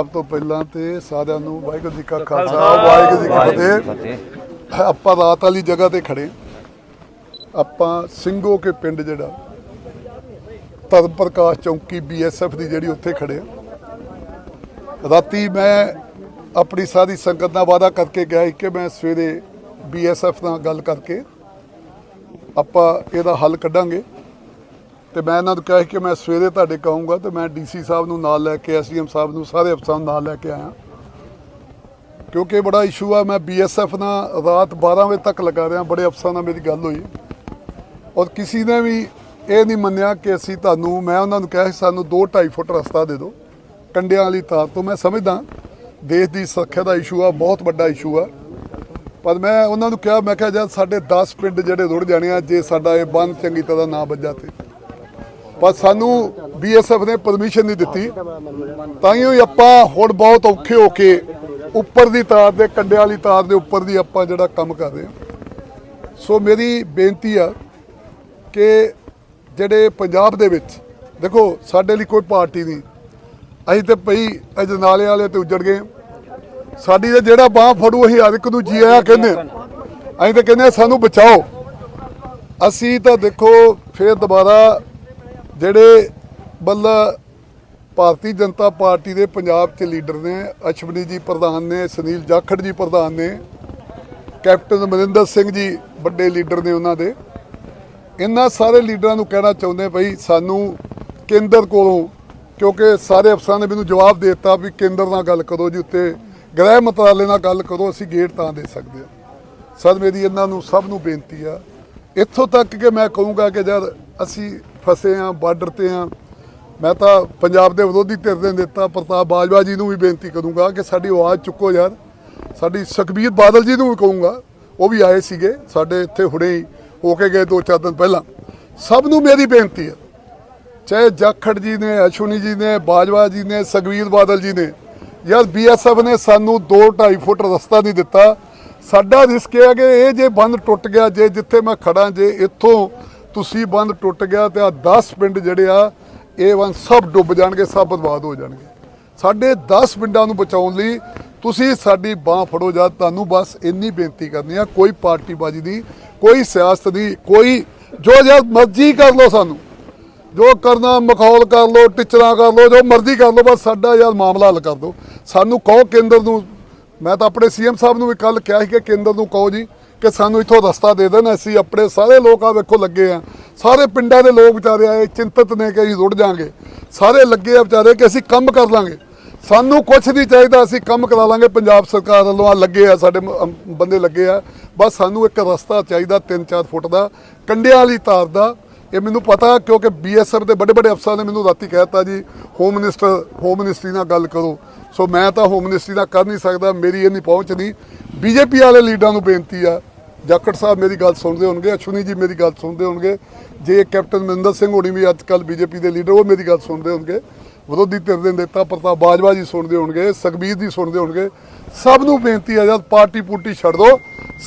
ਸਭ ਤੋਂ ਪਹਿਲਾਂ ਤੇ ਸਾਰਿਆਂ ਨੂੰ ਵਾਹਿਗੁਰੂ ਜੀ ਕਾ ਖਾਲਸਾ ਵਾਹਿਗੁਰੂ ਜੀ ਕੀ ਫਤਿਹ। ਆਪਾਂ ਰਾਤ ਵਾਲੀ ਜਗ੍ਹਾ ਤੇ ਖੜੇ। ਆਪਾਂ ਸਿੰਘੋ ਕੇ ਪਿੰਡ ਜਿਹੜਾ ਧਰਮ ਪ੍ਰਕਾਸ਼ ਚੌਂਕੀ ਬੀਐਸਐਫ ਦੀ ਜਿਹੜੀ ਉੱਥੇ ਖੜੇ ਆ। ਰਾਤੀ ਮੈਂ ਆਪਣੀ ਸਾਰੀ ਸੰਗਤ ਨਾਲ ਵਾਅਦਾ ਕਰਕੇ ਗਿਆ ਸੀ ਕਿ ਮੈਂ ਸਵੇਰੇ ਬੀਐਸਐਫ ਨਾਲ ਗੱਲ ਕਰਕੇ ਆਪਾਂ ਇਹਦਾ ਹੱਲ ਕੱਢਾਂਗੇ। ਤੇ ਮੈਂ ਇਹਨਾਂ ਨੂੰ ਕਿਹਾ ਕਿ ਮੈਂ ਸਵੇਰੇ ਤੁਹਾਡੇ ਕਹੂੰਗਾ ਤੇ ਮੈਂ ਡੀਸੀ ਸਾਹਿਬ ਨੂੰ ਨਾਲ ਲੈ ਕੇ, ਐਸਡੀਐਮ ਸਾਹਿਬ ਨੂੰ, ਸਾਰੇ ਅਫਸਰਾਂ ਨੂੰ ਨਾਲ ਲੈ ਕੇ ਆਇਆ। ਕਿਉਂਕਿ ਬੜਾ ਇਸ਼ੂ ਆ, ਮੈਂ ਬੀਐਸਐਫ ਨਾਲ ਰਾਤ 12 ਵਜੇ ਤੱਕ ਲਗਾ ਰਿਹਾ, ਬੜੇ ਅਫਸਰਾਂ ਨਾਲ ਮੇਰੀ ਗੱਲ ਹੋਈ। ਔਰ ਕਿਸੇ ਨੇ ਵੀ ਇਹ ਨਹੀਂ ਮੰਨਿਆ ਕਿ ਅਸੀਂ ਤੁਹਾਨੂੰ, ਮੈਂ ਉਹਨਾਂ ਨੂੰ ਕਿਹਾ ਸੀ, ਸਾਨੂੰ 2.5 ਫੁੱਟ ਰਸਤਾ ਦੇ ਦਿਓ, ਕੰਡਿਆਂ ਵਾਲੀ ਤਾਰ ਤੋਂ। ਮੈਂ ਸਮਝਦਾ, ਦੇਸ਼ ਦੀ ਸੁਰੱਖਿਆ ਦਾ ਇਸ਼ੂ ਆ, ਬਹੁਤ ਵੱਡਾ ਇਸ਼ੂ ਆ। ਪਰ ਮੈਂ ਉਹਨਾਂ ਨੂੰ ਕਿਹਾ, ਮੈਂ ਕਿਹਾ, ਜਦ ਸਾਡੇ 10 ਪਿੰਡ ਜਿਹੜੇ ਰੁੜ ਜਾਣੇ ਆ, ਜੇ ਸਾਡਾ ਇਹ ਬੰਦ ਚੰਗੀ ਤਰ੍ਹਾਂ ਨਾ ਵੱਜਾ ਤੇ। ਪਰ ਸਾਨੂੰ ਬੀਐਸਐਫ ਨੇ ਪਰਮਿਸ਼ਨ ਨਹੀਂ ਦਿੱਤੀ। ਤਾਂ ਹੀ ਆਪਾਂ ਹੁਣ ਬਹੁਤ ਔਖੇ ਹੋ ਕੇ ਉੱਪਰ ਦੀ ਤਾਰ ਦੇ ਕੰਡੇ ਵਾਲੀ ਤਾਰ ਦੇ ਉੱਪਰ ਦੀ ਆਪਾਂ ਜਿਹੜਾ ਕੰਮ ਕਰ ਰਹੇ ਹਾਂ। ਸੋ ਮੇਰੀ ਬੇਨਤੀ ਆ ਕਿ ਜਿਹੜੇ ਪੰਜਾਬ ਦੇ ਵਿੱਚ, ਦੇਖੋ, ਸਾਡੇ ਲਈ ਕੋਈ ਪਾਰਟੀ ਨਹੀਂ। ਅਸੀਂ ਤੇ ਪਈ ਅਜਨਾਲੇ ਵਾਲੇ ਤੇ ਉੱਜੜ ਗਏ। ਸਾਡੀ ਤੇ ਜਿਹੜਾ ਬਾਹ ਫੜੂ, ਅਸੀਂ ਹਰ ਇੱਕ ਨੂੰ ਜੀ ਆਇਆ ਕਹਿੰਦੇ ਅਸੀਂ ਤਾਂ ਕਹਿੰਦੇ ਹਾਂ, ਸਾਨੂੰ ਬਚਾਓ। ਅਸੀਂ ਤਾਂ ਦੇਖੋ, ਫੇਰ ਦੁਬਾਰਾ ਜਿਹੜੇ ਬੱਲਾ ਭਾਰਤੀ ਜਨਤਾ ਪਾਰਟੀ ਦੇ ਪੰਜਾਬ 'ਚ ਲੀਡਰ ਨੇ, ਅਸ਼ਵਨੀ ਜੀ ਪ੍ਰਧਾਨ ਨੇ, ਸੁਨੀਲ ਜਾਖੜ ਜੀ ਪ੍ਰਧਾਨ ਨੇ, ਕੈਪਟਨ ਅਮਰਿੰਦਰ ਸਿੰਘ ਜੀ ਵੱਡੇ ਲੀਡਰ ਨੇ ਉਹਨਾਂ ਦੇ। ਇਹਨਾਂ ਸਾਰੇ ਲੀਡਰਾਂ ਨੂੰ ਕਹਿਣਾ ਚਾਹੁੰਦੇ ਭਈ ਸਾਨੂੰ ਕੇਂਦਰ ਕੋਲੋਂ, ਕਿਉਂਕਿ ਸਾਰੇ ਅਫਸਰਾਂ ਨੇ ਮੈਨੂੰ ਜਵਾਬ ਦੇ ਦਿੱਤਾ ਵੀ ਕੇਂਦਰ ਨਾਲ ਗੱਲ ਕਰੋ ਜੀ ਉੱਤੇ, ਗ੍ਰਹਿ ਮੰਤਰਾਲੇ ਨਾਲ ਗੱਲ ਕਰੋ, ਅਸੀਂ ਗੇਟ ਤਾਂ ਦੇ ਸਕਦੇ ਹਾਂ। ਸਰ, ਮੇਰੀ ਇਹਨਾਂ ਨੂੰ ਸਭ ਨੂੰ ਬੇਨਤੀ ਆ। ਇੱਥੋਂ ਤੱਕ ਕਿ ਮੈਂ ਕਹੂੰਗਾ ਕਿ ਜਦ ਅਸੀਂ ਫਸੇ ਆ ਬਾਰਡਰ ਤੇ ਆ। ਮੈਂ ਤਾਂ ਪੰਜਾਬ ਦੇ ਵਿਰੋਧੀ ਧਿਰ ਦੇ ਨੇਤਾ ਪ੍ਰਤਾਪ ਬਾਜਵਾ ਜੀ ਨੂੰ ਵੀ ਬੇਨਤੀ ਕਰੂੰਗਾ ਕਿ ਸਾਡੀ ਆਵਾਜ਼ ਚੁੱਕੋ ਯਾਰ। ਸਾਡੀ ਸੁਖਬੀਰ ਬਾਦਲ ਜੀ ਨੂੰ ਵੀ ਕਹੂੰਗਾ, ਉਹ ਵੀ ਆਏ ਸੀਗੇ, ਸਾਡੇ ਇੱਥੇ ਹੁਣੇ ਹੋ ਕੇ ਗਏ ਦੋ ਚਾਰ ਦਿਨ ਪਹਿਲਾਂ। ਸਭ ਨੂੰ ਮੇਰੀ ਬੇਨਤੀ ਹੈ, ਚਾਹੇ ਜਾਖੜ ਜੀ ਨੇ, ਅਸ਼ਵਨੀ ਜੀ ਨੇ, ਬਾਜਵਾ ਜੀ ਨੇ, ਸੁਖਬੀਰ ਬਾਦਲ ਜੀ ਨੇ, ਯਾਰ ਬੀਐਸਐਫ ਨੇ ਸਾਨੂੰ 2.5 ਫੁੱਟ ਰਸਤਾ ਨਹੀਂ ਦਿੱਤਾ। ਸਾਡਾ ਰਿਸਕ ਇਹ ਹੈ ਕਿ ਇਹ ਜੇ ਬੰਦ ਟੁੱਟ ਗਿਆ, ਜੇ ਜਿੱਥੇ ਮੈਂ ਖੜਾ ਜੇ ਇੱਥੋਂ ਤੁਸੀਂ ਬੰਦ ਟੁੱਟ ਗਿਆ ਤੇ ਆ 10 ਪਿੰਡ ਜਿਹੜੇ ਆ, ਇਹ ਵਨ ਸਭ ਡੁੱਬ ਜਾਣਗੇ, ਸਭ ਬਰਬਾਦ ਹੋ ਜਾਣਗੇ। ਸਾਡੇ 10 ਪਿੰਡਾਂ ਨੂੰ ਬਚਾਉਣ ਲਈ ਤੁਸੀਂ ਸਾਡੀ ਬਾਹ ਫੜੋ ਜਾਂ ਤੁਹਾਨੂੰ ਬਸ ਇੰਨੀ ਬੇਨਤੀ ਕਰਨੀ ਆ, ਕੋਈ ਪਾਰਟੀਬਾਜ਼ੀ ਦੀ ਕੋਈ ਸਿਆਸਤ ਦੀ ਕੋਈ ਜੋ ਜਦ ਮਰਜ਼ੀ ਕਰ ਲਓ ਸਾਨੂੰ। ਜੋ ਕਰਨਾ ਮਖੌਲ ਕਰ ਲਓ, ਟਿਚਰਾਂ ਕਰ ਲਓ, ਜੋ ਮਰਜ਼ੀ ਕਰ ਲਓ, ਬਸ ਸਾਡਾ ਯਾਰ ਮਾਮਲਾ ਹੱਲ ਕਰ ਦਿਓ। ਸਾਨੂੰ ਕਹੋ ਕੇਂਦਰ ਨੂੰ, ਮੈਂ ਤਾਂ ਆਪਣੇ ਸੀਐਮ ਸਾਹਿਬ ਨੂੰ ਵੀ ਕੱਲ ਕਿਹਾ ਸੀ ਕਿ ਕੇਂਦਰ ਨੂੰ ਕਹੋ ਜੀ। ਕਿ ਸਾਨੂੰ ਇੱਥੋਂ ਰਸਤਾ ਦੇ ਦੇਣ, ਅਸੀਂ ਆਪਣੇ ਸਾਰੇ ਲੋਕ ਆ ਵੇਖੋ ਲੱਗੇ ਆ। ਸਾਰੇ ਪਿੰਡਾਂ ਦੇ ਲੋਕ ਵਿਚਾਰੇ ਆਏ, ਚਿੰਤਤ ਨੇ ਕਿ ਅਸੀਂ ਰੁੜ ਜਾਾਂਗੇ। ਸਾਰੇ ਲੱਗੇ ਆ ਵਿਚਾਰੇ ਕਿ ਅਸੀਂ ਕੰਮ ਕਰ ਲਾਂਗੇ। ਸਾਨੂੰ ਕੁਝ ਨਹੀਂ ਚਾਹੀਦਾ, ਅਸੀਂ ਕੰਮ ਕਰਾ ਲਾਂਗੇ। ਪੰਜਾਬ ਸਰਕਾਰ ਵੱਲੋਂ ਆ ਲੱਗੇ ਆ, ਸਾਡੇ ਬੰਦੇ ਲੱਗੇ ਆ। ਬਸ ਸਾਨੂੰ ਇੱਕ ਰਸਤਾ ਚਾਹੀਦਾ 3-4 ਫੁੱਟ ਦਾ, ਕੰਡਿਆਂ ਵਾਲੀ ਤਾਰ ਦਾ। ਇਹ ਮੈਨੂੰ ਪਤਾ, ਕਿਉਂਕਿ ਬੀਐਸਐਫ ਦੇ ਵੱਡੇ ਵੱਡੇ ਅਫਸਰਾਂ ਨੇ ਮੈਨੂੰ ਰਾਤੀ ਕਹਿਤਾ ਜੀ ਹੋਮ ਮਿਨਿਸਟਰ ਹੋਮ ਮਿਨਿਸਟਰੀ ਨਾਲ ਗੱਲ ਕਰੋ। ਸੋ ਮੈਂ ਤਾਂ ਹੋਮ ਮਿਨਿਸਟਰੀ ਨਾਲ ਕਰ ਨਹੀਂ ਸਕਦਾ, ਮੇਰੀ ਇੰਨੀ ਪਹੁੰਚ ਨਹੀਂ। ਬੀਜੇਪੀ ਵਾਲੇ ਲੀਡਰਾਂ ਨੂੰ ਬੇਨਤੀ ਆ ਜਾਖੜ ਸਾਹਿਬ ਮੇਰੀ ਗੱਲ ਸੁਣਦੇ ਹੋਣਗੇ, ਅਸ਼ਵਨੀ ਜੀ ਮੇਰੀ ਗੱਲ ਸੁਣਦੇ ਹੋਣਗੇ, ਜੇ ਕੈਪਟਨ ਮਨਿੰਦਰ ਸਿੰਘ ਹੋਣੀ ਵੀ ਅੱਜ ਕੱਲ ਬੀਜੇਪੀ ਦੇ ਲੀਡਰ, ਉਹ ਮੇਰੀ ਗੱਲ ਸੁਣਦੇ ਹੋਣਗੇ, ਵਿਰੋਧੀ ਧਿਰ ਦੇ ਨੇਤਾ ਪ੍ਰਤਾਪ ਬਾਜਵਾ ਜੀ ਸੁਣਦੇ ਹੋਣਗੇ, ਸੁਖਬੀਰ ਜੀ ਸੁਣਦੇ ਹੋਣਗੇ, ਸਭ ਨੂੰ ਬੇਨਤੀ ਆ ਜਦ ਪਾਰਟੀ ਪੂਟੀ ਛੱਡ ਦੋ,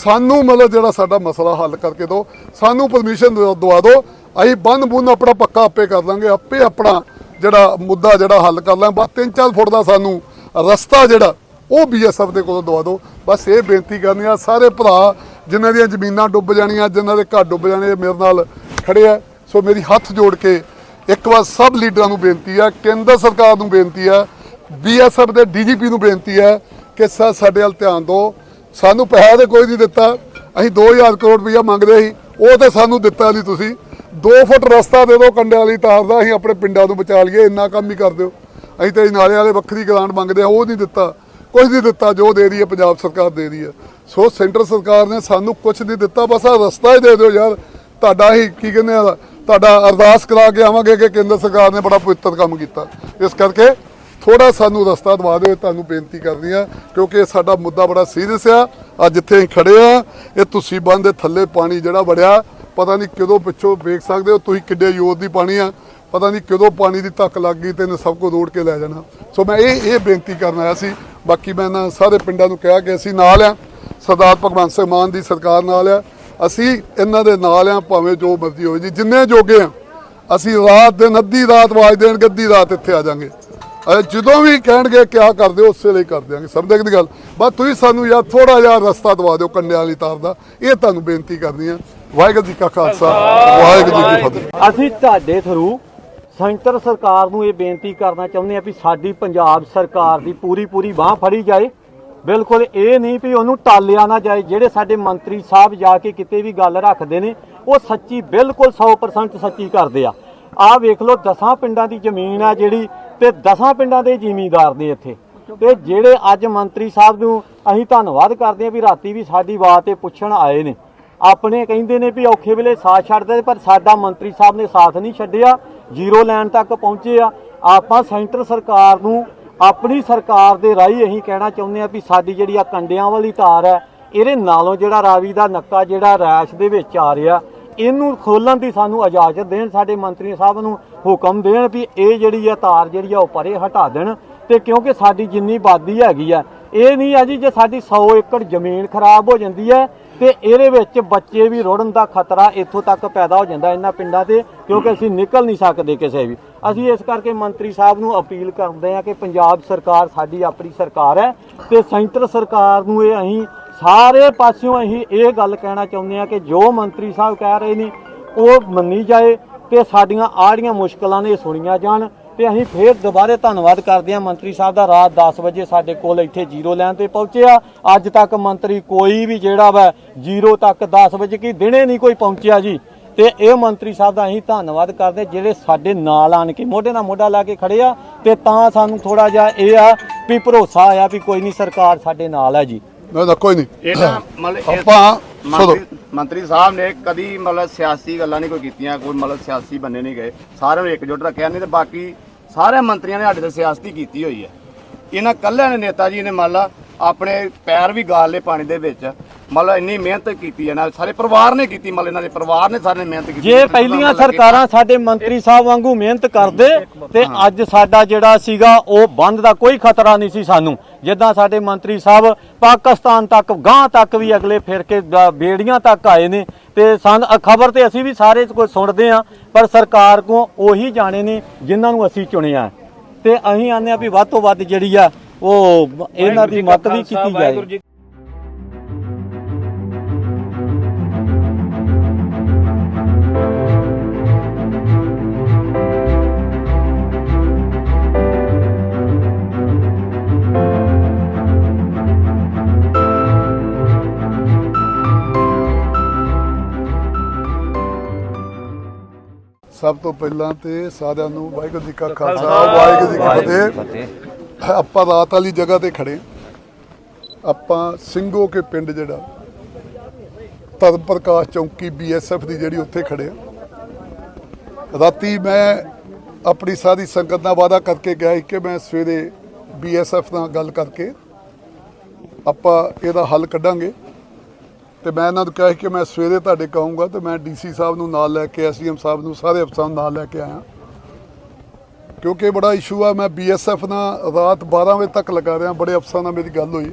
ਸਾਨੂੰ ਮਤਲਬ ਜਿਹੜਾ ਸਾਡਾ ਮਸਲਾ ਹੱਲ ਕਰਕੇ ਦਿਓ ਸਾਨੂੰ ਪਰਮਿਸ਼ਨ ਦਵਾ ਦਿਓ ਅਸੀਂ ਬੰਨ ਬੁੰਨ ਆਪਣਾ ਪੱਕਾ ਆਪੇ ਕਰ ਲਾਂਗੇ, ਆਪੇ ਆਪਣਾ ਜਿਹੜਾ ਮੁੱਦਾ ਜਿਹੜਾ ਹੱਲ ਕਰ ਲਾਂਗੇ, ਬਸ 3-4 ਫੁੱਟ ਦਾ ਸਾਨੂੰ ਰਸਤਾ ਜਿਹੜਾ, ਉਹ ਬੀਐਸਐਫ ਦੇ ਕੋਲੋਂ ਦਵਾ ਦਿਓ ਬਸ ਇਹ ਬੇਨਤੀ ਕਰਨੀ ਆ, ਸਾਰੇ ਭਰਾ ਜਿਨ੍ਹਾਂ ਦੀਆਂ ਜ਼ਮੀਨਾਂ ਡੁੱਬ ਜਾਣੀਆਂ, ਜਿਨ੍ਹਾਂ ਦੇ ਘਰ ਡੁੱਬ ਜਾਣੇ, ਮੇਰੇ ਨਾਲ ਖੜੇ ਆ। ਸੋ ਮੇਰੀ ਹੱਥ ਜੋੜ ਕੇ ਇੱਕ ਵਾਰ ਸਭ ਲੀਡਰਾਂ ਨੂੰ ਬੇਨਤੀ ਆ, ਕੇਂਦਰ ਸਰਕਾਰ ਨੂੰ ਬੇਨਤੀ ਆ, ਬੀਐਸਐਫ ਦੇ ਡੀਜੀਪੀ ਨੂੰ ਬੇਨਤੀ ਆ ਕਿ ਸਰ ਸਾਡੇ ਵੱਲ ਧਿਆਨ ਦਿਓ। ਸਾਨੂੰ ਪੈਸਾ ਤੇ ਕੋਈ ਨਹੀਂ ਦਿੱਤਾ। ਅਸੀਂ 2000 ਕਰੋੜ ਰੁਪਈਆ ਮੰਗਦੇ ਸੀ, ਉਹ ਤੇ ਸਾਨੂੰ ਦਿੱਤਾ ਨਹੀਂ ਤੁਸੀਂ। 2 ਫੁੱਟ ਰਸਤਾ ਦੇ ਦਿਓ ਕੰਡੇ ਵਾਲੀ ਤਾਰ ਦਾ, ਅਸੀਂ ਆਪਣੇ ਪਿੰਡਾਂ ਨੂੰ ਬਚਾ ਲਈਏ, ਇੰਨਾ ਕੰਮ ਹੀ ਕਰ ਦਿਓ। ਅਸੀਂ ਤੇ ਨਾਲੇ ਵਾਲੇ ਵੱਖਰੀ ਗ੍ਰਾਂਟ ਮੰਗਦੇ ਆ, ਉਹ ਨਹੀਂ ਦਿੱਤਾ। ਕੁਝ ਨਹੀਂ ਦਿੱਤਾ, ਜੋ ਦੇ ਰਹੀ ਹੈ ਪੰਜਾਬ ਸਰਕਾਰ ਦੇ ਰਹੀ ਹੈ। ਸੋ ਸੈਂਟਰ ਸਰਕਾਰ ਨੇ ਸਾਨੂੰ ਕੁਝ ਨਹੀਂ ਦਿੱਤਾ, ਬਸ ਆ ਰਸਤਾ ਹੀ ਦੇ ਦਿਓ ਯਾਰ। ਤੁਹਾਡਾ ਹੀ ਕੀ ਕਹਿੰਦੇ ਆ, ਤੁਹਾਡਾ ਅਰਦਾਸ ਕਰਾ ਕੇ ਆਵਾਂਗੇ ਕਿ ਕੇਂਦਰ ਸਰਕਾਰ ਨੇ ਬੜਾ ਪਵਿੱਤਰ ਕੰਮ ਕੀਤਾ। ਇਸ ਕਰਕੇ ਥੋੜਾ ਸਾਨੂੰ ਰਸਤਾ ਦਵਾ ਦਿਓ ਤੁਹਾਨੂੰ ਬੇਨਤੀ ਕਰਨੀ ਆ, ਕਿਉਂਕਿ ਇਹ ਸਾਡਾ ਮੁੱਦਾ ਬੜਾ ਸੀਰੀਅਸ ਆ। ਅੱਜ ਇੱਥੇ ਅਸੀਂ ਖੜੇ ਆ, ਇਹ ਤੁਸੀਂ ਬੰਦ ਦੇ ਥੱਲੇ ਪਾਣੀ ਜਿਹੜਾ ਵੜਿਆ, ਪਤਾ ਨਹੀਂ ਕਦੋਂ ਪਿੱਛੋਂ ਵੇਖ ਸਕਦੇ ਹੋ, ਤੁਸੀਂ ਕਿੱਡੇ ਯੋਧ ਦੀ ਪਾਣੀ ਆ। ਪਤਾ ਨਹੀਂ ਕਦੋਂ ਪਾਣੀ ਦੀ ਧੱਕ ਲੱਗ ਗਈ ਤੇ ਇਹਨੇ ਸਭ ਕੁਝ ਰੋੜ ਕੇ ਲੈ ਜਾਣਾ। ਸੋ ਮੈਂ ਇਹ ਇਹ ਬੇਨਤੀ ਕਰਨ ਆਇਆ ਸੀ ਬਾਕੀ ਮੈਂ ਇਹਨਾਂ ਸਾਰੇ ਪਿੰਡਾਂ ਨੂੰ ਕਿਹਾ ਕਿ ਅਸੀਂ ਨਾਲ ਆ। ਸਰਦਾਰ ਭਗਵੰਤ ਸਿੰਘ ਮਾਨ ਦੀ ਸਰਕਾਰ ਨਾਲ ਆ। ਅਸੀਂ ਇਹਨਾਂ ਦੇ ਨਾਲ ਆ, ਭਾਵੇਂ ਜੋ ਮਰਜ਼ੀ ਹੋਵੇ ਜੀ, ਜਿੰਨੇ ਜੋਗੇ ਆ, ਅਸੀਂ ਰਾਤ ਦਿਨ, ਅੱਧੀ ਰਾਤ ਵਾਜ ਦੇਣ ਅੱਧੀ ਰਾਤ ਇੱਥੇ ਆ ਜਾਾਂਗੇ। ਜਦੋਂ ਵੀ ਕਹਿਣਗੇ ਕਿਆ ਕਰਦੇ ਹੋ ਉਸੇ ਲਈ ਕਰ ਦਿਆਂਗੇ। ਸਮਝਦੇ ਕਿ ਗੱਲ? ਬਸ ਤੁਸੀਂ ਸਾਨੂੰ ਯਾਰ ਥੋੜਾ ਜਿਹਾ ਰਸਤਾ ਦਵਾ ਦਿਓ ਕੰਡਿਆਂ ਵਾਲੀ ਤਾਰ ਦਾ। ਇਹ ਤੁਹਾਨੂੰ ਬੇਨਤੀ ਕਰਨੀ ਆ। ਵਾਹਿਗੁਰੂ ਜੀ ਕਾ ਖਾਲਸਾ, ਵਾਹਿਗੁਰੂ ਜੀ ਕੀ ਫਤਿਹ। ਅਸੀਂ ਤੁਹਾਡੇ ਥਰੂ ਸੈਂਟਰ ਸਰਕਾਰ ਨੂੰ ਇਹ ਬੇਨਤੀ ਕਰਨਾ ਚਾਹੁੰਦੇ ਆ ਵੀ ਸਾਡੀ ਪੰਜਾਬ ਸਰਕਾਰ ਦੀ ਪੂਰੀ ਪੂਰੀ ਬਾਹ ਫੜੀ ਜਾਏ। ਬਿਲਕੁਲ ਇਹ ਨਹੀਂ ਵੀ ਉਹਨੂੰ ਟਾਲਿਆ ਨਾ ਜਾਏ, ਜਿਹੜੇ ਸਾਡੇ ਮੰਤਰੀ ਸਾਹਿਬ ਜਾ ਕੇ ਕਿਤੇ ਵੀ ਗੱਲ ਰੱਖਦੇ ਨੇ, ਉਹ ਸੱਚੀ ਬਿਲਕੁਲ 100% ਸੱਚੀ ਕਰਦੇ ਆ। ਆਹ ਵੇਖ ਲਓ, ਦਸਾਂ ਪਿੰਡਾਂ ਦੀ ਜ਼ਮੀਨ ਆ ਜਿਹੜੀ ਤੇ ਦਸਾਂ ਪਿੰਡਾਂ ਦੇ ਜ਼ਿਮੀਂਦਾਰ ਨੇ ਇੱਥੇ। ਤੇ ਜਿਹੜੇ ਅੱਜ ਮੰਤਰੀ ਸਾਹਿਬ ਨੂੰ ਅਸੀਂ ਧੰਨਵਾਦ ਕਰਦੇ ਆ ਵੀ ਰਾਤੀ ਵੀ ਸਾਡੀ ਬਾਤ ਤੇ ਪੁੱਛਣ ਆਏ ਨੇ। ਆਪਣੇ ਕਹਿੰਦੇ ਨੇ ਵੀ ਔਖੇ ਵੇਲੇ ਸਾਥ ਛੱਡਦੇ ਪਰ ਸਾਡਾ ਮੰਤਰੀ ਸਾਹਿਬ ਨੇ ਸਾਥ ਨਹੀਂ ਛੱਡਿਆ। ਜ਼ੀਰੋ ਲੈਣ ਤੱਕ ਪਹੁੰਚੇ ਆ। ਆਪਾਂ ਸੈਂਟਰ ਸਰਕਾਰ ਨੂੰ ਆਪਣੀ ਸਰਕਾਰ ਦੇ ਰਾਹੀਂ ਅਸੀਂ ਕਹਿਣਾ ਚਾਹੁੰਦੇ ਆ ਵੀ ਸਾਡੀ ਜਿਹੜੀ ਆ ਕੰਡਿਆਂ ਵਾਲੀ ਤਾਰ ਹੈ, ਇਹਦੇ ਨਾਲੋਂ ਜਿਹੜਾ ਰਾਵੀ ਦਾ ਨੱਕਾ ਜਿਹੜਾ ਰੈਸ਼ ਦੇ ਵਿੱਚ ਆ ਰਿਹਾ, ਇਹਨੂੰ ਖੋਲਣ ਦੀ ਸਾਨੂੰ ਇਜਾਜ਼ਤ ਦੇਣ ਸਾਡੇ ਮੰਤਰੀ ਸਾਹਿਬ ਨੂੰ ਹੁਕਮ ਦੇਣ ਵੀ ਇਹ ਜਿਹੜੀ ਆ ਤਾਰ ਜਿਹੜੀ ਆ ਉਹ ਪਰੇ ਹਟਾ ਦੇਣ ਤੇ ਕਿਉਂਕਿ ਸਾਡੀ ਜਿੰਨੀ ਆਬਾਦੀ ਹੈਗੀ ਆ, ਇਹ ਨਹੀਂ ਆ ਜੀ ਜੇ ਸਾਡੀ 100 ਏਕੜ ਜ਼ਮੀਨ ਖਰਾਬ ਹੋ ਜਾਂਦੀ ਹੈ ਤੇ ਇਹਦੇ ਵਿੱਚ ਬੱਚੇ ਵੀ ਰੁੜਨ ਦਾ ਖਤਰਾ ਇੱਥੋਂ ਤੱਕ ਪੈਦਾ ਹੋ ਜਾਂਦਾ ਇਹਨਾਂ ਪਿੰਡਾਂ ਤੇ, ਕਿਉਂਕਿ ਅਸੀਂ ਨਿਕਲ ਨਹੀਂ ਸਕਦੇ ਕਿਸੇ ਵੀ। ਅਸੀਂ ਇਸ ਕਰਕੇ ਮੰਤਰੀ ਸਾਹਿਬ ਨੂੰ ਅਪੀਲ ਕਰਦੇ ਹਾਂ ਕਿ ਪੰਜਾਬ ਸਰਕਾਰ ਸਾਡੀ ਆਪਣੀ ਸਰਕਾਰ ਹੈ ਤੇ ਸੈਂਟਰ ਸਰਕਾਰ ਨੂੰ ਇਹ ਅਸੀਂ ਸਾਰੇ ਪਾਸਿਓਂ ਅਸੀਂ ਇਹ ਗੱਲ ਕਹਿਣਾ ਚਾਹੁੰਦੇ ਹਾਂ ਕਿ ਜੋ ਮੰਤਰੀ ਸਾਹਿਬ ਕਹਿ ਰਹੇ ਨੇ, ਉਹ ਮੰਨੀ ਜਾਏ ਤੇ ਸਾਡੀਆਂ ਆੜੀਆਂ ਮੁਸ਼ਕਲਾਂ ਨੇ ਸੁਣੀਆਂ ਜਾਣ। ਤੇ ਅਸੀਂ ਫੇਰ ਦੁਬਾਰੇ ਧੰਨਵਾਦ ਕਰਦੇ ਹਾਂ ਮੰਤਰੀ ਸਾਹਿਬ ਦਾ। ਰਾਤ 10 ਵਜੇ ਸਾਡੇ ਕੋਲ ਇੱਥੇ ਜ਼ੀਰੋ ਲੈਣ ਤੇ ਪਹੁੰਚਿਆ। ਅੱਜ ਤੱਕ ਮੰਤਰੀ ਕੋਈ ਵੀ ਜਿਹੜਾ ਵਾ ਜ਼ੀਰੋ ਤੱਕ 10 ਵਜੇ ਕੀ ਦਿਨੇ ਨਹੀਂ ਕੋਈ ਪਹੁੰਚਿਆ ਜੀ। ਤੇ ਇਹ ਮੰਤਰੀ ਸਾਹਿਬ ਦਾ ਅਸੀਂ ਧੰਨਵਾਦ ਕਰਦੇ ਜਿਹੜੇ ਸਾਡੇ ਨਾਲ ਆਣ ਕੇ ਮੋਢੇ ਨਾਲ ਮੋਢਾ ਲਾ ਕੇ ਖੜੇ ਆ। ਤੇ ਤਾਂ ਸਾਨੂੰ ਥੋੜਾ ਜਿਹਾ ਇਹ ਆ ਵੀ ਭਰੋਸਾ ਆਇਆ ਵੀ ਕੋਈ ਨਹੀਂ ਸਰਕਾਰ ਸਾਡੇ ਨਾਲ ਹੈ ਜੀ। ਨਾ ਕੋਈ ਨਹੀਂ। ਇਹ ਤਾਂ ਮਤਲਬ ਆਪਾਂ ਮੰਤਰੀ ਮੰਤਰੀ ਸਾਹਿਬ ਨੇ ਕਦੀ ਮਤਲਬ ਸਿਆਸੀ ਗੱਲਾਂ ਨਹੀਂ ਕੋਈ ਕੀਤੀਆਂ ਕੋਈ ਮਤਲਬ ਸਿਆਸੀ ਬੰਨੇ ਨਹੀਂ ਗਏ। ਸਾਰਿਆਂ ਨੂੰ ਇਕਜੁੱਟ ਰੱਖਿਆ ਨਹੀਂ ਤੇ ਬਾਕੀ ਸਾਰੇ ਮੰਤਰੀਆਂ ਨੇ ਸਾਡੇ ਤੇ ਸਿਆਸਤੀ ਕੀਤੀ ਹੋਈ ਹੈ। ਇਹਨਾਂ ਕੱਲਿਆਂ ਨੇ ਨੇਤਾ ਜੀ ਨੇ ਮੰਨ ਲਾ ਆਪਣੇ ਪੈਰ ਵੀ ਗਾਲ ਲਏ ਪਾਣੀ ਦੇ ਵਿੱਚ। ਮਤਲਬ ਇੰਨੀ ਮਿਹਨਤ ਕੀਤੀ ਹੈ ਨਾਲ ਸਾਰੇ ਪਰਿਵਾਰ ਨੇ ਕੀਤੀ ਮਤਲਬ ਇਹਨਾਂ ਦੇ ਪਰਿਵਾਰ ਨੇ ਸਾਰੇ ਮਿਹਨਤ ਕੀਤੀ। ਜੇ ਪਹਿਲੀਆਂ ਸਰਕਾਰਾਂ ਸਾਡੇ ਮੰਤਰੀ ਸਾਹਿਬ ਵਾਂਗੂ ਮਿਹਨਤ ਕਰਦੇ ਤੇ ਅੱਜ ਸਾਡਾ ਜਿਹੜਾ ਸੀਗਾ ਉਹ ਬੰਦ ਦਾ ਕੋਈ ਖਤਰਾ ਨਹੀਂ ਸੀ ਸਾਨੂੰ। ਜਿੱਦਾਂ ਸਾਡੇ ਮੰਤਰੀ ਸਾਹਿਬ ਪਾਕਿਸਤਾਨ ਤੱਕ ਗਾਂ ਤੱਕ ਵੀ ਅਗਲੇ ਫਿਰ ਕੇ ਬੇੜੀਆਂ ਤੱਕ ਆਏ ਨੇ। ਤੇ ਸਨ ਖਬਰ ਤੇ ਅਸੀਂ ਵੀ ਸਾਰੇ ਕੋਈ ਸੁਣਦੇ ਆ ਪਰ ਸਰਕਾਰ ਕੋ ਉਹੀ ਜਾਣੇ ਨੇ ਜਿਨ੍ਹਾਂ ਨੂੰ ਅਸੀਂ ਚੁਣਿਆ। ਤੇ ਅਸੀਂ ਆਨੇ ਆ ਵੀ ਵੱਧ ਤੋਂ ਵੱਧ ਜਿਹੜੀ ਆ ਉਹ ਇਹਨਾਂ ਦੀ ਮਤ ਵੀ ਕੀਤੀ ਜਾਏ। ਸਭ ਤੋਂ ਪਹਿਲਾਂ ਤੇ ਸਾਰਿਆਂ ਨੂੰ ਵਾਹਿਗੁਰੂ ਜੀ ਕਾ ਖਾਲਸਾ ਵਾਹਿਗੁਰੂ ਜੀ ਕੀ ਫਤਿਹ। ਆਪਾਂ ਰਾਤ ਵਾਲੀ ਜਗ੍ਹਾ ਤੇ ਖੜੇ ਹਾਂ। ਆਪਾਂ ਸਿੰਘੋ ਕੇ ਪਿੰਡ ਜਿਹੜਾ, ਧਰਮ ਪ੍ਰਕਾਸ਼ ਚੌਂਕੀ ਬੀਐਸਐਫ ਦੀ ਜਿਹੜੀ ਉੱਥੇ ਖੜੇ ਆ ਰਾਤੀ ਮੈਂ ਆਪਣੀ ਸਾਰੀ ਸੰਗਤ ਨਾਲ ਵਾਅਦਾ ਕਰਕੇ ਗਿਆ ਸੀ ਕਿ ਮੈਂ ਸਵੇਰੇ ਬੀਐਸਐਫ ਨਾਲ ਗੱਲ ਕਰਕੇ ਆਪਾਂ ਇਹਦਾ ਹੱਲ ਕੱਢਾਂਗੇ। ਤੇ ਮੈਂ ਇਹਨਾਂ ਨੂੰ ਕਿਹਾ ਸੀ ਕਿ ਮੈਂ ਸਵੇਰੇ ਤੁਹਾਡੇ ਕਹੂੰਗਾ ਤੇ ਮੈਂ ਡੀਸੀ ਸਾਹਿਬ ਨੂੰ ਨਾਲ ਲੈ ਕੇ ਐਸਡੀਐਮ ਸਾਹਿਬ ਨੂੰ, ਸਾਰੇ ਅਫਸਰਾਂ ਨੂੰ ਨਾਲ ਲੈ ਕੇ ਆਇਆ। ਕਿਉਂਕਿ ਬੜਾ ਇਸ਼ੂ ਆ, ਮੈਂ ਬੀਐਸਐਫ ਨਾਲ ਰਾਤ 12 ਵਜੇ ਤੱਕ ਲਗਾ ਰਿਹਾ, ਬੜੇ ਅਫਸਰਾਂ ਨਾਲ ਮੇਰੀ ਗੱਲ ਹੋਈ।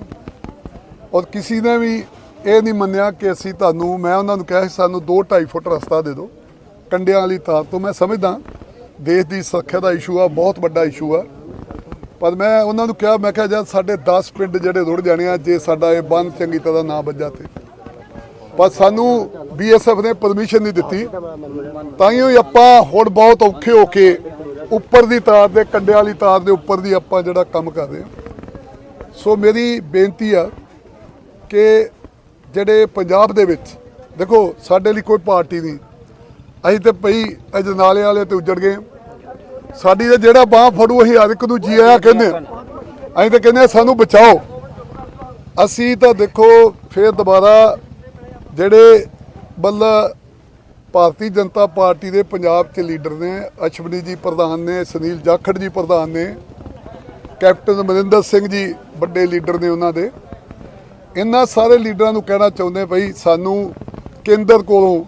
ਔਰ ਕਿਸੇ ਨੇ ਵੀ ਇਹ ਨਹੀਂ ਮੰਨਿਆ ਕਿ ਅਸੀਂ ਤੁਹਾਨੂੰ, ਮੈਂ ਉਹਨਾਂ ਨੂੰ ਕਿਹਾ ਸੀ, ਸਾਨੂੰ 2.5 ਫੁੱਟ ਰਸਤਾ ਦੇ ਦਿਓ, ਕੰਡਿਆਂ ਵਾਲੀ ਤਾਰ ਤੋਂ। ਮੈਂ ਸਮਝਦਾ, ਦੇਸ਼ ਦੀ ਸੁਰੱਖਿਆ ਦਾ ਇਸ਼ੂ ਆ, ਬਹੁਤ ਵੱਡਾ ਇਸ਼ੂ ਆ। ਪਰ ਮੈਂ ਉਹਨਾਂ ਨੂੰ ਕਿਹਾ, ਮੈਂ ਕਿਹਾ, ਜਦ ਸਾਡੇ 10 ਪਿੰਡ ਜਿਹੜੇ ਰੁੜ ਜਾਣੇ ਆ, ਜੇ ਸਾਡਾ ਇਹ ਬੰਦ ਚੰਗੀ ਤਰ੍ਹਾਂ ਨਾ ਵੱਜਾ ਤੇ। ਪਰ ਸਾਨੂੰ ਬੀਐਸਐਫ ਨੇ ਪਰਮਿਸ਼ਨ ਨਹੀਂ ਦਿੱਤੀ। ਤਾਂ ਹੀ ਆਪਾਂ ਹੁਣ ਬਹੁਤ ਔਖੇ ਹੋ ਕੇ ਉੱਪਰ ਦੀ ਤਾਰ ਦੇ, ਕੰਡੇ ਵਾਲੀ ਤਾਰ ਦੇ ਉੱਪਰ ਦੀ ਆਪਾਂ ਜਿਹੜਾ ਕੰਮ ਕਰ ਰਹੇ ਹਾਂ। ਸੋ ਮੇਰੀ ਬੇਨਤੀ ਆ ਕਿ ਜਿਹੜੇ ਪੰਜਾਬ ਦੇ ਵਿੱਚ, ਦੇਖੋ, ਸਾਡੇ ਲਈ ਕੋਈ ਪਾਰਟੀ ਨਹੀਂ। ਅਸੀਂ ਤੇ ਪਈ ਅਜਨਾਲੇ ਵਾਲੇ ਤੇ ਉੱਜੜ ਗਏ। ਸਾਡੀ ਤੇ ਜਿਹੜਾ ਬਾਹ ਫੜੂ, ਅਸੀਂ ਹਰ ਇੱਕ ਨੂੰ ਜੀ ਆਇਆ ਕਹਿੰਦੇ ਹਾਂ। ਅਸੀਂ ਤਾਂ ਕਹਿੰਦੇ ਹਾਂ, ਸਾਨੂੰ ਬਚਾਓ। ਅਸੀਂ ਤਾਂ ਦੇਖੋ, ਫੇਰ ਦੁਬਾਰਾ ਜਿਹੜੇ ਬੱਲਾ ਭਾਰਤੀ ਜਨਤਾ ਪਾਰਟੀ ਦੇ ਪੰਜਾਬ 'ਚ ਲੀਡਰ ਨੇ, ਅਸ਼ਵਨੀ ਜੀ ਪ੍ਰਧਾਨ ਨੇ, ਸੁਨੀਲ ਜਾਖੜ ਜੀ ਪ੍ਰਧਾਨ ਨੇ, ਕੈਪਟਨ ਅਮਰਿੰਦਰ ਸਿੰਘ ਜੀ ਵੱਡੇ ਲੀਡਰ ਨੇ ਉਹਨਾਂ ਦੇ। ਇਹਨਾਂ ਸਾਰੇ ਲੀਡਰਾਂ ਨੂੰ ਕਹਿਣਾ ਚਾਹੁੰਦੇ ਭਈ ਸਾਨੂੰ ਕੇਂਦਰ ਕੋਲੋਂ,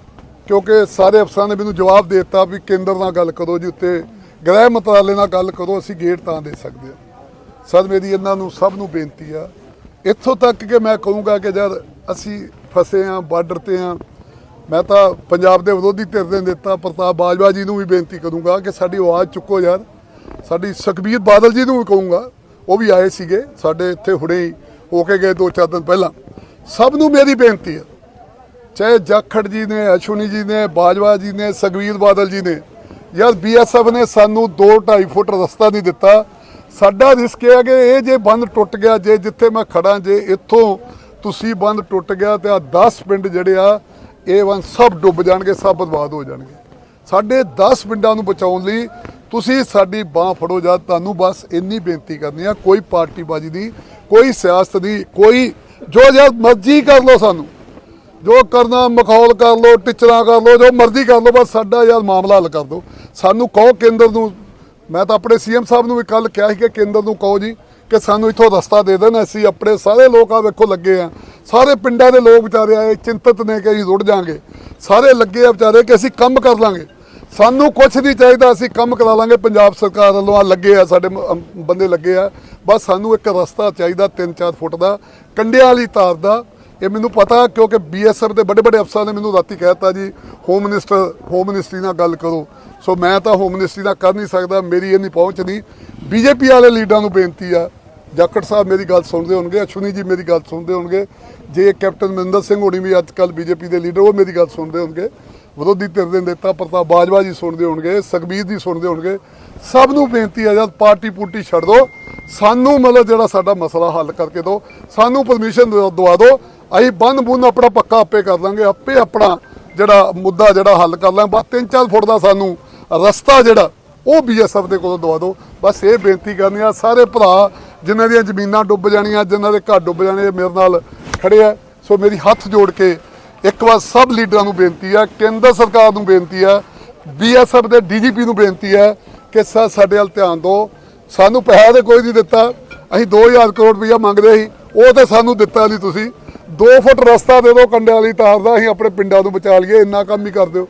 ਕਿਉਂਕਿ ਸਾਰੇ ਅਫਸਰਾਂ ਨੇ ਮੈਨੂੰ ਜਵਾਬ ਦੇ ਦਿੱਤਾ ਵੀ ਕੇਂਦਰ ਨਾਲ ਗੱਲ ਕਰੋ, ਜੀ ਉੱਤੇ ਗ੍ਰਹਿ ਮੰਤਰਾਲੇ ਨਾਲ ਗੱਲ ਕਰੋ, ਅਸੀਂ ਗੇਟ ਤਾਂ ਦੇ ਸਕਦੇ ਹਾਂ। ਸਰ, ਮੇਰੀ ਇਹਨਾਂ ਨੂੰ ਸਭ ਨੂੰ ਬੇਨਤੀ ਆ, ਇੱਥੋਂ ਤੱਕ ਕਿ ਮੈਂ ਕਹੂੰਗਾ ਕਿ ਜਦ ਅਸੀਂ ਫਸੇ ਆ ਬਾਰਡਰ ਤੇ ਆ ਮੈਂ ਤਾਂ ਪੰਜਾਬ ਦੇ ਵਿਰੋਧੀ ਧਿਰ ਦੇ ਨੇਤਾ ਪ੍ਰਤਾਪ ਬਾਜਵਾ ਜੀ ਨੂੰ ਵੀ ਬੇਨਤੀ ਕਰੂੰਗਾ ਕਿ ਸਾਡੀ ਆਵਾਜ਼ ਚੁੱਕੋ ਯਾਰ। ਸਾਡੀ ਸੁਖਬੀਰ ਬਾਦਲ ਜੀ ਨੂੰ ਵੀ ਕਹੂੰਗਾ, ਉਹ ਵੀ ਆਏ ਸੀਗੇ, ਸਾਡੇ ਇੱਥੇ ਹੁਣੇ ਹੋ ਕੇ ਗਏ ਦੋ ਚਾਰ ਦਿਨ ਪਹਿਲਾਂ। ਸਭ ਨੂੰ ਮੇਰੀ ਬੇਨਤੀ ਹੈ, ਚਾਹੇ ਜਾਖੜ ਜੀ ਨੇ, ਅਸ਼ਵਨੀ ਜੀ ਨੇ, ਬਾਜਵਾ ਜੀ ਨੇ, ਸੁਖਬੀਰ ਬਾਦਲ ਜੀ ਨੇ, ਯਾਰ ਬੀਐਸਐਫ ਨੇ ਸਾਨੂੰ 2.5 ਫੁੱਟ ਰਸਤਾ ਨਹੀਂ ਦਿੱਤਾ। ਸਾਡਾ ਰਿਸਕ ਇਹ ਹੈ ਕਿ ਇਹ ਜੇ ਬੰਦ ਟੁੱਟ ਗਿਆ, ਜੇ ਜਿੱਥੇ ਮੈਂ ਖੜਾ ਜੇ ਇੱਥੋਂ ਤੁਸੀਂ ਬੰਦ ਟੁੱਟ ਗਿਆ ਤੇ ਆ 10 ਪਿੰਡ ਜਿਹੜੇ ਆ ਇਹ ਵਨ ਸਭ ਡੁੱਬ ਜਾਣਗੇ, ਸਭ ਬਰਬਾਦ ਹੋ ਜਾਣਗੇ। ਸਾਡੇ 10 ਪਿੰਡਾਂ ਨੂੰ ਬਚਾਉਣ ਲਈ ਤੁਸੀਂ ਸਾਡੀ ਬਾਹ ਫੜੋ ਜਾਂ ਤੁਹਾਨੂੰ ਬਸ ਇੰਨੀ ਬੇਨਤੀ ਕਰਨੀ ਆ, ਕੋਈ ਪਾਰਟੀਬਾਜ਼ੀ ਦੀ ਕੋਈ ਸਿਆਸਤ ਦੀ ਕੋਈ ਜੋ ਜਦ ਮਰਜ਼ੀ ਕਰ ਲਓ ਸਾਨੂੰ। ਜੋ ਕਰਨਾ ਮਖੌਲ ਕਰ ਲੋ ਟਿਚਰਾਂ ਕਰ ਲੋ ਜੋ ਮਰਜ਼ੀ ਕਰ ਲੋ ਬਸ ਸਾਡਾ ਯਾਰ ਮਾਮਲਾ ਹੱਲ ਕਰ ਦਿਓ। ਸਾਨੂੰ ਕਹੋ ਕੇਂਦਰ ਨੂੰ, ਮੈਂ ਤਾਂ ਆਪਣੇ ਸੀਐਮ ਸਾਹਿਬ ਨੂੰ ਵੀ ਕੱਲ ਕਿਹਾ ਸੀ ਕਿ ਕੇਂਦਰ ਨੂੰ ਕਹੋ ਜੀ। ਕਿ ਸਾਨੂੰ ਇੱਥੋਂ ਰਸਤਾ ਦੇ ਦੇਣ, ਅਸੀਂ ਆਪਣੇ ਸਾਰੇ ਲੋਕ ਆ ਵੇਖੋ ਲੱਗੇ ਆ। ਸਾਰੇ ਪਿੰਡਾਂ ਦੇ ਲੋਕ ਵਿਚਾਰੇ ਆਏ, ਚਿੰਤਤ ਨੇ ਕਿ ਅਸੀਂ ਰੁੜ ਜਾਾਂਗੇ। ਸਾਰੇ ਲੱਗੇ ਆ ਵਿਚਾਰੇ ਕਿ ਅਸੀਂ ਕੰਮ ਕਰ ਲਾਂਗੇ। ਸਾਨੂੰ ਕੁਝ ਨਹੀਂ ਚਾਹੀਦਾ, ਅਸੀਂ ਕੰਮ ਕਰਾ ਲਾਂਗੇ। ਪੰਜਾਬ ਸਰਕਾਰ ਵੱਲੋਂ ਆ ਲੱਗੇ ਆ, ਸਾਡੇ ਬੰਦੇ ਲੱਗੇ ਆ। ਬਸ ਸਾਨੂੰ ਇੱਕ ਰਸਤਾ ਚਾਹੀਦਾ 3-4 ਫੁੱਟ ਦਾ, ਕੰਡਿਆਂ ਵਾਲੀ ਤਾਰ ਦਾ। ਇਹ ਮੈਨੂੰ ਪਤਾ, ਕਿਉਂਕਿ ਬੀਐਸਐਫ ਦੇ ਵੱਡੇ ਵੱਡੇ ਅਫਸਰਾਂ ਨੇ ਮੈਨੂੰ ਰਾਤੀ ਕਹਿਤਾ ਜੀ ਹੋਮ ਮਿਨਿਸਟਰ ਹੋਮ ਮਿਨਿਸਟਰੀ ਨਾਲ ਗੱਲ ਕਰੋ। ਸੋ ਮੈਂ ਤਾਂ ਹੋਮ ਮਿਨਿਸਟਰੀ ਨਾਲ ਕਰ ਨਹੀਂ ਸਕਦਾ, ਮੇਰੀ ਇੰਨੀ ਪਹੁੰਚ ਨਹੀਂ। ਬੀਜੇਪੀ ਵਾਲੇ ਲੀਡਰਾਂ ਨੂੰ ਬੇਨਤੀ ਆ ਜਾਖੜ ਸਾਹਿਬ ਮੇਰੀ ਗੱਲ ਸੁਣਦੇ ਹੋਣਗੇ, ਅਸ਼ਵਨੀ ਜੀ ਮੇਰੀ ਗੱਲ ਸੁਣਦੇ ਹੋਣਗੇ, ਜੇ ਕੈਪਟਨ ਮਨਿੰਦਰ ਸਿੰਘ ਹੋਣੀ ਵੀ ਅੱਜ ਕੱਲ ਬੀਜੇਪੀ ਦੇ ਲੀਡਰ, ਉਹ ਮੇਰੀ ਗੱਲ ਸੁਣਦੇ ਹੋਣਗੇ। ਵਿਰੋਧੀ ਧਿਰ ਦੇ ਨੇਤਾ ਪ੍ਰਤਾਪ ਬਾਜਵਾ ਜੀ ਸੁਣਦੇ ਹੋਣਗੇ, ਸੁਖਬੀਰ ਜੀ ਸੁਣਦੇ ਹੋਣਗੇ। ਸਭ ਨੂੰ ਬੇਨਤੀ ਆ ਜਦ ਪਾਰਟੀ ਪੂਟੀ ਛੱਡ ਦਿਓ ਸਾਨੂੰ ਮਤਲਬ ਜਿਹੜਾ ਸਾਡਾ ਮਸਲਾ ਹੱਲ ਕਰਕੇ ਦਿਓ ਸਾਨੂੰ ਪਰਮਿਸ਼ਨ ਦਵਾ ਦਿਓ ਅਸੀਂ ਬੰਨ ਬੁੰਨ ਆਪਣਾ ਪੱਕਾ ਆਪੇ ਕਰ ਲਾਂਗੇ, ਆਪੇ ਆਪਣਾ ਜਿਹੜਾ ਮੁੱਦਾ ਜਿਹੜਾ ਹੱਲ ਕਰ ਲਾਂਗੇ। ਬਸ 3-4 ਫੁੱਟ ਦਾ ਸਾਨੂੰ ਰਸਤਾ ਜਿਹੜਾ, ਉਹ ਬੀਐਸਐਫ ਦੇ ਕੋਲੋਂ ਦਵਾ ਦਿਓ ਬਸ ਇਹ ਬੇਨਤੀ ਕਰਨੀ ਆ, ਸਾਰੇ ਭਰਾ ਜਿਨ੍ਹਾਂ ਦੀਆਂ ਜ਼ਮੀਨਾਂ ਡੁੱਬ ਜਾਣੀਆਂ, ਜਿਨ੍ਹਾਂ ਦੇ ਘਰ ਡੁੱਬ ਜਾਣੇ ਮੇਰੇ ਨਾਲ ਖੜੇ ਆ। ਸੋ ਮੇਰੀ ਹੱਥ ਜੋੜ ਕੇ ਇੱਕ ਵਾਰ ਸਭ ਲੀਡਰਾਂ ਨੂੰ ਬੇਨਤੀ ਆ, ਕੇਂਦਰ ਸਰਕਾਰ ਨੂੰ ਬੇਨਤੀ ਆ ਬੀਐਸਐਫ ਦੇ ਡੀਜੀਪੀ ਨੂੰ ਬੇਨਤੀ ਹੈ ਕਿ ਸਾ ਸਾਡੇ ਵੱਲ ਧਿਆਨ ਦਿਓ। ਸਾਨੂੰ ਪੈਸਾ ਤੇ ਕੋਈ ਨਹੀਂ ਦਿੱਤਾ। ਅਸੀਂ 2000 ਕਰੋੜ ਰੁਪਈਆ ਮੰਗਦੇ ਸੀ, ਉਹ ਤੇ ਸਾਨੂੰ ਦਿੱਤਾ ਨਹੀਂ ਤੁਸੀਂ। 2 ਫੁੱਟ ਰਸਤਾ ਦੇ ਦਿਓ ਕੰਡੇ ਵਾਲੀ ਤਾਰ ਦਾ, ਅਸੀਂ ਆਪਣੇ ਪਿੰਡਾਂ ਨੂੰ ਬਚਾ ਲਈਏ, ਇੰਨਾ ਕੰਮ ਹੀ ਕਰ ਦਿਓ।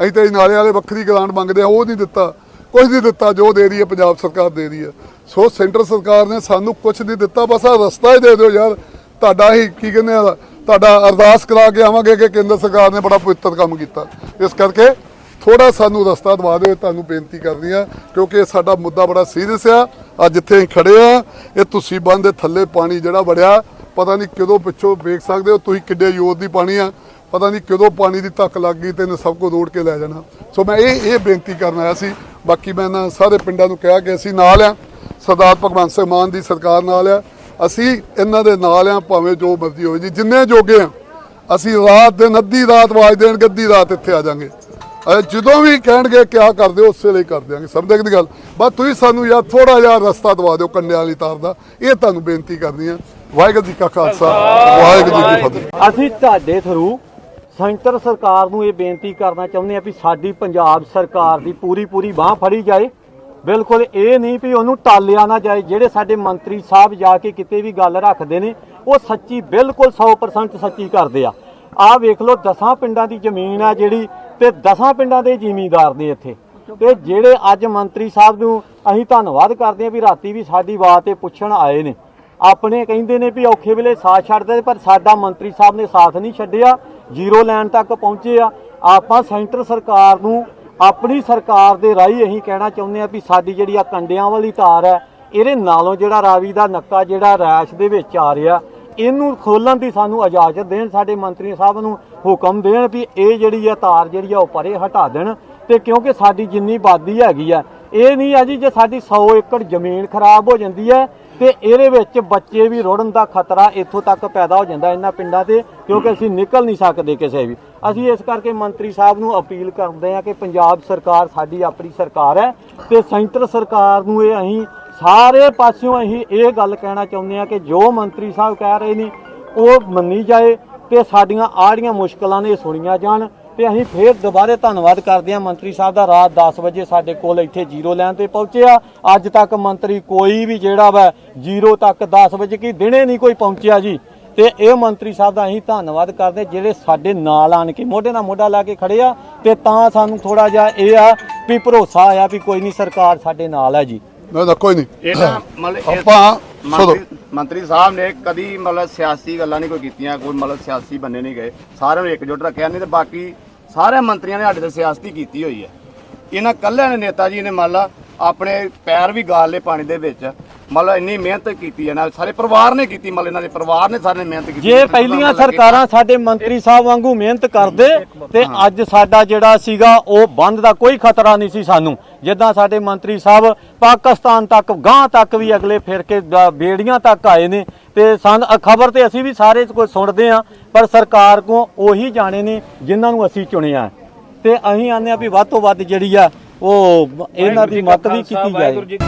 ਅਸੀਂ ਤੇ ਨਾਲੇ ਵਾਲੇ ਵੱਖਰੀ ਗ੍ਰਾਂਟ ਮੰਗਦੇ ਆ, ਉਹ ਨਹੀਂ ਦਿੱਤਾ। ਕੁਝ ਨਹੀਂ ਦਿੱਤਾ, ਜੋ ਦੇ ਰਹੀ ਹੈ ਪੰਜਾਬ ਸਰਕਾਰ ਦੇ ਰਹੀ ਹੈ। ਸੋ ਸੈਂਟਰ ਸਰਕਾਰ ਨੇ ਸਾਨੂੰ ਕੁਝ ਨਹੀਂ ਦਿੱਤਾ, ਬਸ ਆ ਰਸਤਾ ਹੀ ਦੇ ਦਿਓ ਯਾਰ। ਤੁਹਾਡਾ ਹੀ ਕੀ ਕਹਿੰਦੇ ਆ, ਤੁਹਾਡਾ ਅਰਦਾਸ ਕਰਾ ਕੇ ਆਵਾਂਗੇ ਕਿ ਕੇਂਦਰ ਸਰਕਾਰ ਨੇ ਬੜਾ ਪਵਿੱਤਰ ਕੰਮ ਕੀਤਾ। ਇਸ ਕਰਕੇ ਥੋੜਾ ਸਾਨੂੰ ਰਸਤਾ ਦਵਾ ਦਿਓ ਤੁਹਾਨੂੰ ਬੇਨਤੀ ਕਰਨੀ ਆ, ਕਿਉਂਕਿ ਇਹ ਸਾਡਾ ਮੁੱਦਾ ਬੜਾ ਸੀਰੀਅਸ ਆ। ਅੱਜ ਜਿੱਥੇ ਅਸੀਂ ਖੜੇ ਆ, ਇਹ ਤੁਸੀਂ ਬੰਦ ਦੇ ਥੱਲੇ ਪਾਣੀ ਜਿਹੜਾ ਵੜਿਆ, ਪਤਾ ਨਹੀਂ ਕਦੋਂ ਪਿੱਛੋਂ ਵੇਖ ਸਕਦੇ ਹੋ, ਤੁਸੀਂ ਕਿੱਡੇ ਜ਼ੋਰ ਦੀ ਪਾਣੀ ਆ। ਪਤਾ ਨਹੀਂ ਕਦੋਂ ਪਾਣੀ ਦੀ ਧੱਕ ਲੱਗ ਗਈ ਤੇ ਇਹਨੇ ਸਭ ਕੁਝ ਰੋੜ ਕੇ ਲੈ ਜਾਣਾ। ਸੋ ਮੈਂ ਇਹ ਇਹ ਬੇਨਤੀ ਕਰਨ ਆਇਆ ਸੀ ਬਾਕੀ ਮੈਂ ਨਾ ਸਾਰੇ ਪਿੰਡਾਂ ਨੂੰ ਕਿਹਾ ਕਿ ਅਸੀਂ ਨਾਲ ਆ। ਸਰਦਾਰ ਭਗਵੰਤ ਸਿੰਘ ਮਾਨ ਦੀ ਸਰਕਾਰ ਨਾਲ ਆ। ਅਸੀਂ ਇਹਨਾਂ ਦੇ ਨਾਲ ਆ, ਭਾਵੇਂ ਜੋ ਮਰਜ਼ੀ ਹੋਵੇ ਜੀ, ਜਿੰਨੇ ਜੋਗੇ ਆ, ਅਸੀਂ ਰਾਤ ਦਿਨ, ਅੱਧੀ ਰਾਤ ਵਾਜ ਦੇਣ ਅੱਧੀ ਰਾਤ ਇੱਥੇ ਆ ਜਾਾਂਗੇ। ਜਦੋਂ ਵੀ ਕਹਿਣਗੇ ਕਿਆ ਕਰਦੇ ਹੋ ਉਸੇ ਲਈ ਕਰ ਦਿਆਂਗੇ। ਸਮਝਦੇ ਦੀ ਗੱਲ? ਬਸ ਤੁਸੀਂ ਸਾਨੂੰ ਯਾਰ ਥੋੜਾ ਜਿਹਾ ਰਸਤਾ ਦਵਾ ਦਿਓ ਕੰਡਿਆਂ ਵਾਲੀ ਤਾਰ ਦਾ। ਇਹ ਤੁਹਾਨੂੰ ਬੇਨਤੀ ਕਰਨੀ ਆ। ਵਾਹਿਗੁਰੂ ਜੀ ਕਾ ਖਾਲਸਾ, ਵਾਹਿਗੁਰੂ ਜੀ ਕੀ ਫਤਿਹ। ਅਸੀਂ ਤੁਹਾਡੇ ਥਰੂ ਸੈਂਟਰ ਸਰਕਾਰ ਨੂੰ ਇਹ ਬੇਨਤੀ ਕਰਨਾ ਚਾਹੁੰਦੇ ਹਾਂ ਵੀ ਸਾਡੀ ਪੰਜਾਬ ਸਰਕਾਰ ਦੀ ਪੂਰੀ ਪੂਰੀ ਬਾਹ ਫੜੀ ਜਾਏ। ਬਿਲਕੁਲ ਇਹ ਨਹੀਂ ਵੀ ਉਹਨੂੰ ਟਾਲਿਆ ਨਾ ਜਾਏ, ਜਿਹੜੇ ਸਾਡੇ ਮੰਤਰੀ ਸਾਹਿਬ ਜਾ ਕੇ ਕਿਤੇ ਵੀ ਗੱਲ ਰੱਖਦੇ ਨੇ, ਉਹ ਸੱਚੀ ਬਿਲਕੁਲ 100% ਸੱਚੀ ਕਰਦੇ ਆ। ਆਹ ਵੇਖ ਲਓ, ਦਸਾਂ ਪਿੰਡਾਂ ਦੀ ਜ਼ਮੀਨ ਆ ਜਿਹੜੀ ਤੇ ਦਸਾਂ ਪਿੰਡਾਂ ਦੇ ਜ਼ਿਮੀਂਦਾਰ ਨੇ ਇੱਥੇ। ਤੇ ਜਿਹੜੇ ਅੱਜ ਮੰਤਰੀ ਸਾਹਿਬ ਨੂੰ ਅਸੀਂ ਧੰਨਵਾਦ ਕਰਦੇ ਹਾਂ ਵੀ ਰਾਤੀ ਵੀ ਸਾਡੀ ਬਾਤ ਤੇ ਪੁੱਛਣ ਆਏ ਨੇ। ਆਪਣੇ ਕਹਿੰਦੇ ਨੇ ਵੀ ਔਖੇ ਵੇਲੇ ਸਾਥ ਛੱਡਦੇ ਪਰ ਸਾਡਾ ਮੰਤਰੀ ਸਾਹਿਬ ਨੇ ਸਾਥ ਨਹੀਂ ਛੱਡਿਆ, ਜ਼ੀਰੋ ਲਾਈਨ ਤੱਕ ਪਹੁੰਚੇ ਆ। ਆਪਾਂ ਸੈਂਟਰ ਸਰਕਾਰ ਨੂੰ, ਆਪਣੀ ਸਰਕਾਰ ਦੇ ਰਾਹੀਂ ਅਸੀਂ ਕਹਿਣਾ ਚਾਹੁੰਦੇ ਆ ਵੀ ਸਾਡੀ ਜਿਹੜੀ ਆ ਕੰਡਿਆਂ ਵਾਲੀ ਤਾਰ ਹੈ, ਇਹਦੇ ਨਾਲੋਂ ਜਿਹੜਾ ਰਾਵੀ ਦਾ ਨੱਕਾ ਜਿਹੜਾ ਰੈਸ਼ ਦੇ ਵਿੱਚ ਆ ਰਿਹਾ, ਇਹਨੂੰ ਖੋਲਣ ਦੀ ਸਾਨੂੰ ਇਜਾਜ਼ਤ ਦੇਣ ਸਾਡੇ ਮੰਤਰੀ ਸਾਹਿਬ ਨੂੰ ਹੁਕਮ ਦੇਣ ਵੀ ਇਹ ਜਿਹੜੀ ਆ ਤਾਰ ਜਿਹੜੀ ਆ ਉਹ ਪਰੇ ਹਟਾ ਦੇਣ। ਤੇ ਕਿਉਂਕਿ ਸਾਡੀ ਜਿੰਨੀ ਆਬਾਦੀ ਹੈਗੀ ਆ, ਇਹ ਨਹੀਂ ਆ ਜੀ ਜੇ ਸਾਡੀ 100 ਏਕੜ ਜ਼ਮੀਨ ਖਰਾਬ ਹੋ ਜਾਂਦੀ ਹੈ ਤੇ ਇਹਦੇ ਵਿੱਚ ਬੱਚੇ ਵੀ ਰੁੜਨ ਦਾ ਖਤਰਾ ਇੱਥੋਂ ਤੱਕ ਪੈਦਾ ਹੋ ਜਾਂਦਾ ਇਹਨਾਂ ਪਿੰਡਾਂ ਤੇ, ਕਿਉਂਕਿ ਅਸੀਂ ਨਿਕਲ ਨਹੀਂ ਸਕਦੇ ਕਿਸੇ ਵੀ। ਅਸੀਂ ਇਸ ਕਰਕੇ ਮੰਤਰੀ ਸਾਹਿਬ ਨੂੰ ਅਪੀਲ ਕਰਦੇ ਹਾਂ ਕਿ ਪੰਜਾਬ ਸਰਕਾਰ ਸਾਡੀ ਆਪਣੀ ਸਰਕਾਰ ਹੈ ਤੇ ਸੈਂਟਰ ਸਰਕਾਰ ਨੂੰ ਇਹ ਅਸੀਂ ਸਾਰੇ ਪਾਸਿਓਂ ਅਸੀਂ ਇਹ ਗੱਲ ਕਹਿਣਾ ਚਾਹੁੰਦੇ ਹਾਂ ਕਿ ਜੋ ਮੰਤਰੀ ਸਾਹਿਬ ਕਹਿ ਰਹੇ ਨੇ, ਉਹ ਮੰਨੀ ਜਾਏ ਤੇ ਸਾਡੀਆਂ ਆੜੀਆਂ ਮੁਸ਼ਕਲਾਂ ਨੇ ਸੁਣੀਆਂ ਜਾਣ। ਤੇ ਅਸੀਂ ਫੇਰ ਦੁਬਾਰੇ ਧੰਨਵਾਦ ਕਰਦੇ ਹਾਂ ਮੰਤਰੀ ਸਾਹਿਬ ਦਾ। ਰਾਤ 10 ਵਜੇ ਸਾਡੇ ਕੋਲ ਇੱਥੇ ਜ਼ੀਰੋ ਲਾਈਨ ਤੇ ਪਹੁੰਚਿਆ ਅੱਜ ਤੱਕ ਮੰਤਰੀ ਕੋਈ ਵੀ ਜਿਹੜਾ ਵਾ ਜ਼ੀਰੋ ਤੱਕ 10 ਵਜੇ ਕੀ ਦਿਨੇ ਨਹੀਂ ਕੋਈ ਪਹੁੰਚਿਆ ਜੀ। ਤੇ ਇਹ ਮੰਤਰੀ ਸਾਹਿਬ ਦਾ ਅਸੀਂ ਧੰਨਵਾਦ ਕਰਦੇ ਜਿਹੜੇ ਸਾਡੇ ਨਾਲ ਆਣ ਕੇ ਮੋਢੇ ਨਾਲ ਮੋਢਾ ਲਾ ਕੇ ਖੜੇ ਆ। ਤੇ ਤਾਂ ਸਾਨੂੰ ਥੋੜਾ ਜਿਹਾ ਇਹ ਆ ਵੀ ਭਰੋਸਾ ਆਇਆ ਵੀ ਕੋਈ ਨਹੀਂ ਸਰਕਾਰ ਸਾਡੇ ਨਾਲ ਹੈ ਜੀ। ਤਾਂ ਕੋਈ ਨਹੀਂ। ਇਹਨਾਂ ਮਤਲਬ ਇਹ- ਆਪਾਂ ਮੰਤਰੀ ਮੰਤਰੀ ਸਾਹਿਬ ਨੇ ਕਦੀ ਮਤਲਬ ਸਿਆਸੀ ਗੱਲਾਂ ਨਹੀਂ ਕੋਈ ਕੀਤੀਆਂ ਕੋਈ ਮਤਲਬ ਸਿਆਸੀ ਬੰਨੇ ਨਹੀਂ ਗਏ। ਸਾਰਿਆਂ ਨੂੰ ਇਕਜੁੱਟ ਰੱਖਿਆ ਨਹੀਂ ਤੇ ਬਾਕੀ ਸਾਰੇ ਮੰਤਰੀਆਂ ਨੇ ਸਾਡੇ ਤੇ ਸਿਆਸਤੀ ਕੀਤੀ ਹੋਈ ਹੈ। ਇਹਨਾਂ ਕੱਲਿਆਂ ਨੇ ਨੇਤਾ ਜੀ ਨੇ ਮੰਨ ਲਾ ਆਪਣੇ ਪੈਰ ਵੀ ਗਾਲ ਲਏ ਪਾਣੀ ਦੇ ਵਿੱਚ। ਮਤਲਬ ਇੰਨੀ ਮਿਹਨਤ ਕੀਤੀ ਹੈ ਨਾ ਸਾਰੇ ਪਰਿਵਾਰ ਨੇ ਕੀਤੀ ਮਤਲਬ ਇਹਨਾਂ ਦੇ ਪਰਿਵਾਰ ਨੇ ਸਾਰੇ ਮਿਹਨਤ ਕੀਤੀ। ਜੇ ਪਹਿਲੀਆਂ ਸਰਕਾਰਾਂ ਸਾਡੇ ਮੰਤਰੀ ਸਾਹਿਬ ਵਾਂਗੂ ਮਿਹਨਤ ਕਰਦੇ ਤੇ ਅੱਜ ਸਾਡਾ ਜਿਹੜਾ ਸੀਗਾ ਉਹ ਬੰਦ ਦਾ ਕੋਈ ਖਤਰਾ ਨਹੀਂ ਸੀ ਸਾਨੂੰ। ਜਿੱਦਾਂ ਸਾਡੇ ਮੰਤਰੀ ਸਾਹਿਬ ਪਾਕਿਸਤਾਨ ਤੱਕ ਗਾਂ ਤੱਕ ਵੀ ਅਗਲੇ ਫਿਰ ਕੇ ਬੇੜੀਆਂ ਤੱਕ ਆਏ ਨੇ। ਤੇ ਸਨ ਖਬਰ ਤੇ ਅਸੀਂ ਵੀ ਸਾਰੇ ਕੁਝ ਸੁਣਦੇ ਆ ਪਰ ਸਰਕਾਰ ਕੋ ਉਹੀ ਜਾਣੇ ਨੇ ਜਿਨ੍ਹਾਂ ਨੂੰ ਅਸੀਂ ਚੁਣਿਆ। ਤੇ ਅਸੀਂ ਆਨੇ ਆ ਵੀ ਵੱਧ ਤੋਂ ਵੱਧ ਜਿਹੜੀ ਆ ਉਹ ਇਹਨਾਂ ਦੀ ਮਤ ਵੀ ਕੀਤੀ ਜਾਏ।